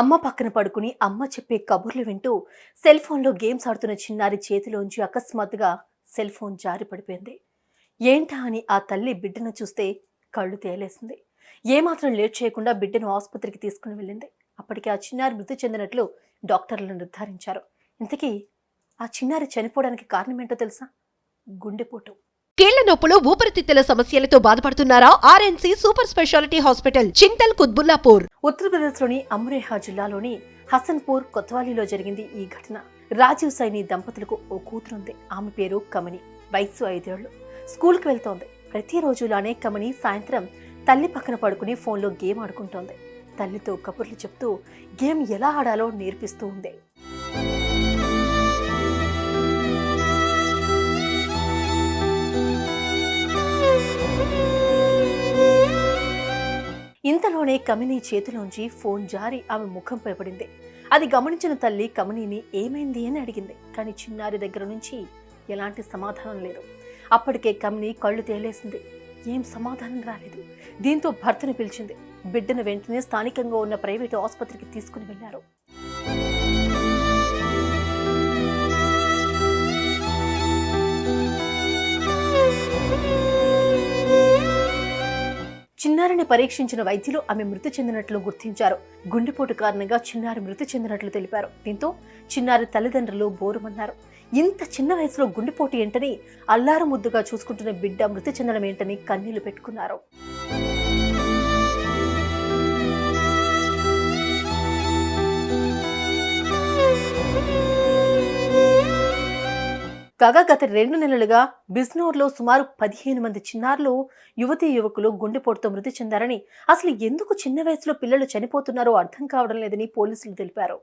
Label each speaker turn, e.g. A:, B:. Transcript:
A: అమ్మ పక్కన పడుకుని అమ్మ చెప్పే కబుర్లు వింటూ సెల్ ఫోన్లో గేమ్స్ ఆడుతున్న చిన్నారి చేతిలోంచి అకస్మాత్తుగా సెల్ ఫోన్ జారి పడిపోయింది. ఏంటా అని ఆ తల్లి బిడ్డను చూస్తే కళ్ళు తేలేసింది. ఏమాత్రం లేట్ చేయకుండా బిడ్డను ఆసుపత్రికి తీసుకుని వెళ్ళింది. అప్పటికి ఆ చిన్నారి మృతి చెందినట్లు డాక్టర్లు నిర్ధారించారు. ఇంతకీ ఆ చిన్నారి చనిపోవడానికి కారణం ఏంటో తెలుసా? గుండెపోటు.
B: కీళ్ళ నొప్పులు ఊపిరితిత్తుల సమస్యలతో బాధపడుతున్నారా? RNC super speciality hospital Chintal Qutbullapur.
A: ఉత్తరప్రదేశ్లోని అమ్రేహా జిల్లాలోని హసన్పూర్ కొత్వాలీలో జరిగింది ఈ ఘటన. రాజీవ్ సైని దంపతులకు ఓ కూతురుంది. ఆమె పేరు కమని. వయస్సు ఐదేళ్ళు స్కూల్కి వెళ్తోంది. ప్రతిరోజులానే కమని సాయంత్రం తల్లి పక్కన పడుకుని ఫోన్లో గేమ్ ఆడుకుంటోంది. తల్లితో కబుర్లు చెప్తూ గేమ్ ఎలా ఆడాలో నేర్పిస్తూ ఉంది. ఇంతలోనే కమిని చేతిలోంచి ఫోన్ జారి ఆమె ముఖంపై పడింది అది గమనించిన తల్లి కమినీని ఏమైంది అని అడిగింది. కానీ చిన్నారి దగ్గర నుంచి ఎలాంటి సమాధానం లేదు. అప్పటికే కమిని కళ్ళు తేలేసింది. ఏం సమాధానం రాలేదు. దీంతో భర్తను పిలిచింది. బిడ్డను వెంటనే స్థానికంగా ఉన్న ప్రైవేటు ఆసుపత్రికి తీసుకుని వెళ్ళారు చిన్నారిని పరీక్షించిన వైద్యులు ఆమె మృతి చెందినట్లు గుర్తించారు. గుండెపోటు కారణంగా చిన్నారి మృతి చెందినట్లు తెలిపారు. దీంతో చిన్నారి తల్లిదండ్రులు బోరుమన్నారు. ఇంత చిన్న వయసులో గుండెపోటు ఏంటని అల్లారు ముద్దుగా చూసుకుంటున్న బిడ్డ మృతి చెందడం ఏంటని కన్నీళ్ళు పెట్టుకున్నారు. కాగా గత రెండు నెలలుగా బిజ్నూర్లో సుమారు పదిహేను మంది చిన్నారులు యువతీ యువకులు గుండెపోటుతో మృతి చెందారని అసలు ఎందుకు చిన్న వయసులో పిల్లలు చనిపోతున్నారో అర్థం కావడం లేదని పోలీసులు తెలిపారు.